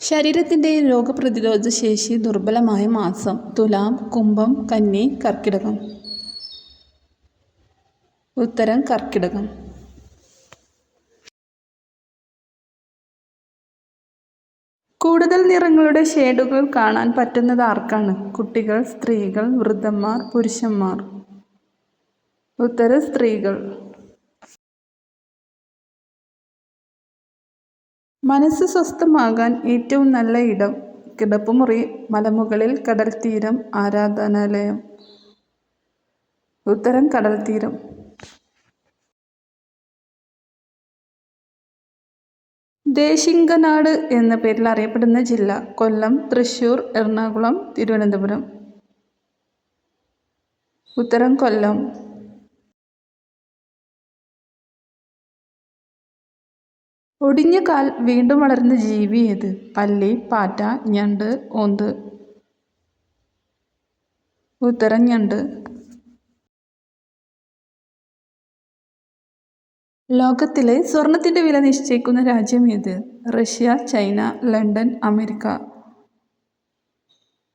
ശരീരത്തിന്റെ രോഗപ്രതിരോധ ശേഷി ദുർബലമായ മാസം തുലാം കുംഭം കന്നി കർക്കിടകം. ഉത്തരം കർക്കിടകം. കൂടുതൽ നിറങ്ങളുടെ ഷേഡുകൾ കാണാൻ പറ്റുന്നത് ആർക്കാണ്? കുട്ടികൾ സ്ത്രീകൾ വൃദ്ധന്മാർ പുരുഷന്മാർ. ഉത്തര സ്ത്രീകൾ. മനസ്സ് സ്വസ്ഥമാകാൻ ഏറ്റവും നല്ല ഇടം കിടപ്പുമുറി മലമുകളിൽ കടൽ തീരം ആരാധനാലയം. ഉത്തരം കടൽ തീരം. ദേശിംഗനാട് എന്ന പേരിൽ അറിയപ്പെടുന്ന ജില്ല കൊല്ലം തൃശ്ശൂർ എറണാകുളം തിരുവനന്തപുരം. ഉത്തരം കൊല്ലം. ഒടിഞ്ഞ കാൽ വീണ്ടും വളരുന്ന ജീവി ഏത്? പല്ലി പാറ്റ ഞണ്ട് ഓന്ത്. ഉത്തരം ഞണ്ട്. ലോകത്തിലെ സ്വർണത്തിന്റെ വില നിശ്ചയിക്കുന്ന രാജ്യം ഏത്? Russia China London America.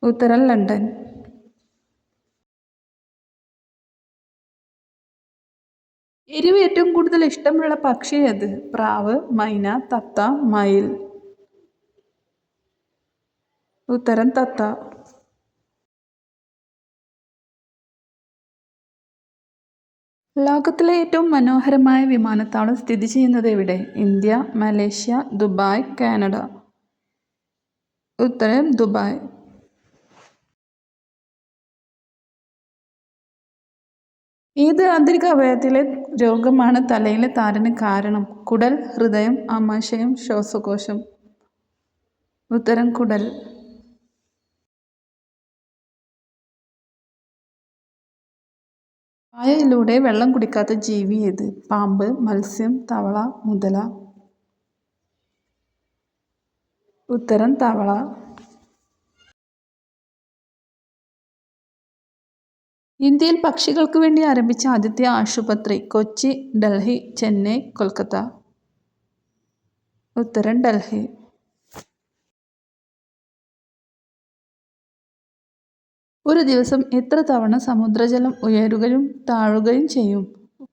ഉത്തരം ലണ്ടൻ. എരിവ് ഏറ്റവും കൂടുതൽ ഇഷ്ടമുള്ള പക്ഷി ഏത്? പ്രാവ് മൈന തത്ത മയിൽ. ഉത്തരം തത്ത. ലോകത്തിലെ ഏറ്റവും മനോഹരമായ വിമാനത്താവളം സ്ഥിതി ചെയ്യുന്നത് എവിടെ? India Malaysia Dubai Canada. ഉത്തരം ദുബായ്. ഏത് ആന്തരിക അവയവത്തിലെ രോഗമാണ് തലയിലെ താരന് കാരണം? കുടൽ ഹൃദയം ആമാശയം ശ്വാസകോശം. ഉത്തരം കുടൽ. വായയിലൂടെ വെള്ളം കുടിക്കാത്ത ജീവി ഏത്? പാമ്പ് മത്സ്യം തവള മുതല. ഉത്തരം തവള. ഇന്ത്യയിൽ പക്ഷികൾക്ക് വേണ്ടി ആരംഭിച്ച ആദ്യത്തെ ആശുപത്രി കൊച്ചി ഡൽഹി ചെന്നൈ കൊൽക്കത്ത. ഉത്തരം ഡൽഹി. ഒരു ദിവസം എത്ര തവണ സമുദ്രജലം ഉയരുകയും താഴുകയും ചെയ്യും?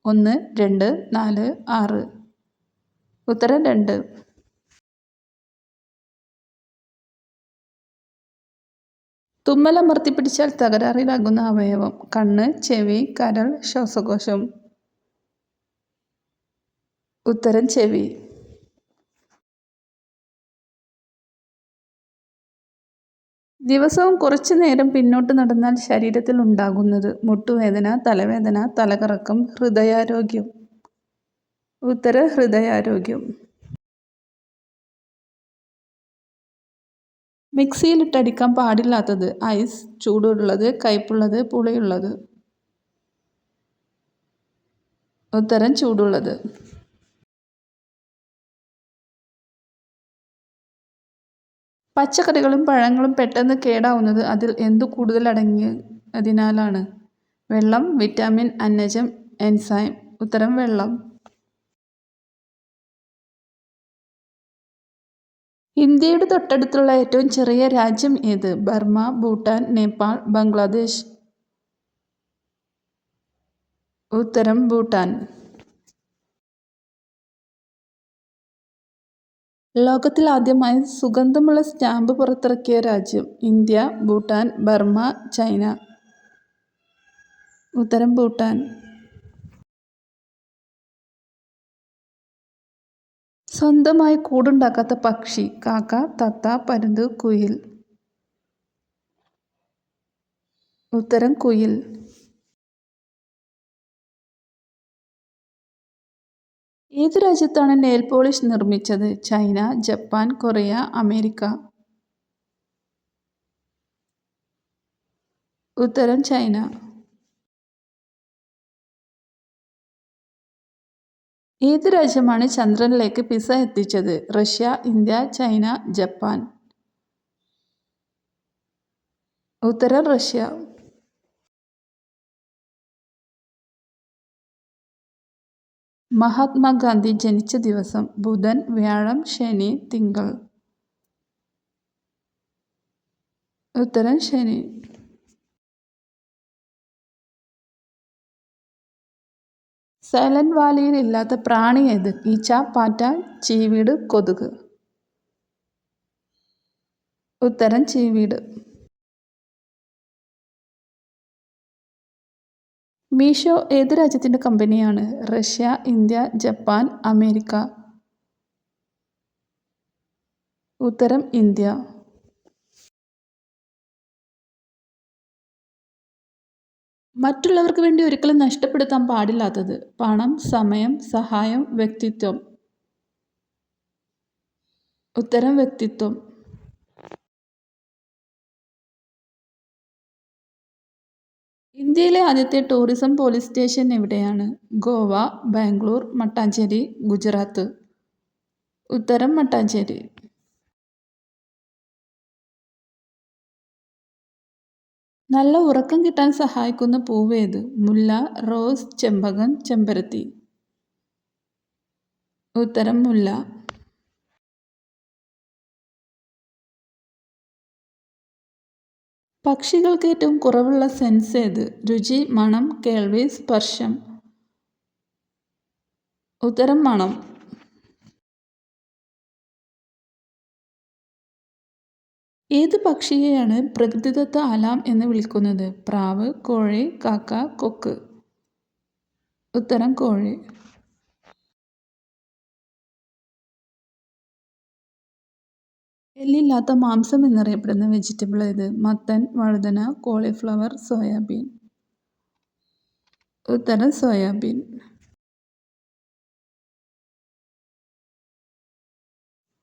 ഒന്ന് രണ്ട് നാല് ആറ്. ഉത്തരം രണ്ട്. തുമ്മലമർത്തിപ്പിടിച്ചാൽ തകരാറിലാകുന്ന അവയവം. കണ്ണ് ചെവി കരൾ ശ്വാസകോശം. ഉത്തരം ചെവി. ദിവസവും കുറച്ചു നേരം പിന്നോട്ട് നടന്നാൽ ശരീരത്തിൽ ഉണ്ടാകുന്നത് മുട്ടുവേദന തലവേദന തലകറക്കം ഹൃദയാരോഗ്യം. ഉത്തര ഹൃദയാരോഗ്യം. മിക്സിയിലിട്ടടിക്കാൻ പാടില്ലാത്തത്. ഐസ് ചൂടുള്ളത് കയ്പുള്ളത് പുളിയുള്ളത്. ഉത്തരം ചൂടുള്ളത്. പച്ചക്കറികളും പഴങ്ങളും പെട്ടെന്ന് കേടാവുന്നത് അതിൽ എന്തു കൂടുതൽ അടങ്ങിയതിനാലാണ്. വെള്ളം വിറ്റാമിൻ അന്നജം എൻസൈം ഉത്തരം വെള്ളം. ഇന്ത്യയുടെ തൊട്ടടുത്തുള്ള ഏറ്റവും ചെറിയ രാജ്യം ഏത്? ബർമ ഭൂട്ടാൻ നേപ്പാൾ ബംഗ്ലാദേശ്. ഉത്തരം ഭൂട്ടാൻ. ലോകത്തിൽ ആദ്യമായി സുഗന്ധമുള്ള സ്റ്റാമ്പ് പുറത്തിറക്കിയ രാജ്യം ഇന്ത്യ ഭൂട്ടാൻ ബർമ ചൈന. ഉത്തരം ഭൂട്ടാൻ. സ്വന്തമായി കൂടുണ്ടാക്കാത്ത പക്ഷി കാക്ക തത്ത പരുന്ത് കുയിൽ. ഉത്തരം കുയിൽ. ഏത് രാജ്യത്താണ് നെയിൽ പോളിഷ് നിർമ്മിച്ചത്? China Japan Korea America. ഉത്തരം ചൈന. ഏത് രാജ്യമാണ് ചന്ദ്രനിലേക്ക് പിസ എത്തിച്ചത്? Russia India China Japan. ഉത്തരം റഷ്യ. മഹാത്മാഗാന്ധി ജനിച്ച ദിവസം ബുധൻ വ്യാഴം ശനി തിങ്കൾ. ഉത്തരം ശനി. സൈലന്റ് വാലിയിൽ ഇല്ലാത്ത പ്രാണി ഏത്? ഈച്ച പാറ്റ ചീവീട് കൊതുക്. ഉത്തരം ചീവീട്. മീഷോ ഏത് രാജ്യത്തിന്റെ കമ്പനിയാണ്? Russia India Japan America. ഉത്തരം ഇന്ത്യ. മറ്റുള്ളവർക്ക് വേണ്ടി ഒരിക്കലും നഷ്ടപ്പെടുത്താൻ പാടില്ലാത്തത് പണം സമയം സഹായം വ്യക്തിത്വം. ഉത്തരം വ്യക്തിത്വം. ഇന്ത്യയിലെ ആദ്യത്തെ ടൂറിസം പോലീസ് സ്റ്റേഷൻ എവിടെയാണ്? ഗോവ ബാംഗ്ലൂർ മട്ടാഞ്ചേരി ഗുജറാത്ത്. ഉത്തരം മട്ടാഞ്ചേരി. നല്ല ഉറക്കം കിട്ടാൻ സഹായിക്കുന്ന പൂവേത് മുല്ല റോസ് ചെമ്പകൻ ചെമ്പരത്തി. ഉത്തരം മുല്ല. പക്ഷികൾക്ക് ഏറ്റവും കുറവുള്ള സെൻസ് ഏത്? രുചി മണം കേൾവി സ്പർശം. ഉത്തരം മണം. ഏത് പക്ഷിയെയാണ് പ്രകൃതിദത്ത അലാം എന്ന് വിളിക്കുന്നത്? പ്രാവ് കോഴി കാക്ക കൊക്ക്. ഉത്തരം കോഴി. എല്ലില്ലാത്ത മാംസം എന്നറിയപ്പെടുന്ന വെജിറ്റബിൾ ഏത്? മത്തൻ വഴുതന കോളിഫ്ലവർ സോയാബീൻ ഉത്തരം സോയാബീൻ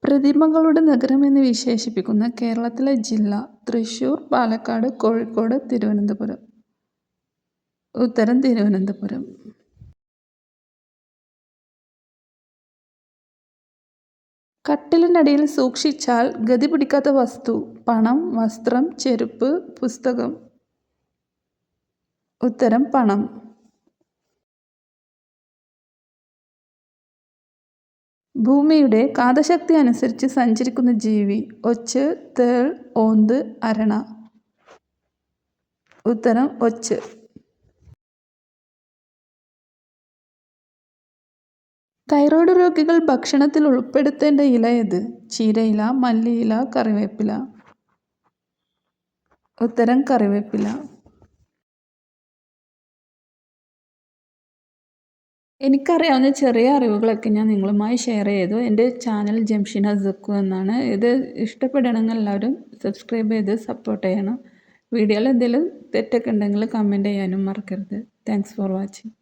പ്രതിമകളുടെ നഗരം എന്ന് വിശേഷിപ്പിക്കുന്ന കേരളത്തിലെ ജില്ല തൃശൂർ പാലക്കാട് കോഴിക്കോട് തിരുവനന്തപുരം. ഉത്തരം തിരുവനന്തപുരം. കട്ടിലിനടിയിൽ സൂക്ഷിച്ചാൽ ഗതി പിടിക്കാത്ത വസ്തു പണം വസ്ത്രം ചെരുപ്പ് പുസ്തകം. ഉത്തരം പണം. ഭൂമിയുടെ കാതശക്തി അനുസരിച്ച് സഞ്ചരിക്കുന്ന ജീവി ഒച്ച് തേൾ ഓന്ത് അരണ. ഉത്തരം ഒച്ച്. തൈറോയ്ഡ് രോഗികൾ ഭക്ഷണത്തിൽ ഉൾപ്പെടുത്തേണ്ട ഇല ഏത്? ചീരയില മല്ലിയില കറിവേപ്പില. ഉത്തരം കറിവേപ്പില. എനിക്കറിയാവുന്ന ചെറിയ അറിവുകളൊക്കെ ഞാൻ നിങ്ങളുമായി ഷെയർ ചെയ്തു. എന്റെ ചാനൽ ജംഷിന സക്കു എന്നാണ്. ഇത് ഇഷ്ടപ്പെടണമെങ്കിൽ എല്ലാവരും സബ്സ്ക്രൈബ് ചെയ്ത് സപ്പോർട്ട് ചെയ്യണം. വീഡിയോയിൽ എന്തെങ്കിലും തെറ്റൊക്കെ ഉണ്ടെങ്കിൽ കമന്റ് ചെയ്യാനും മറക്കരുത്. Thanks for watching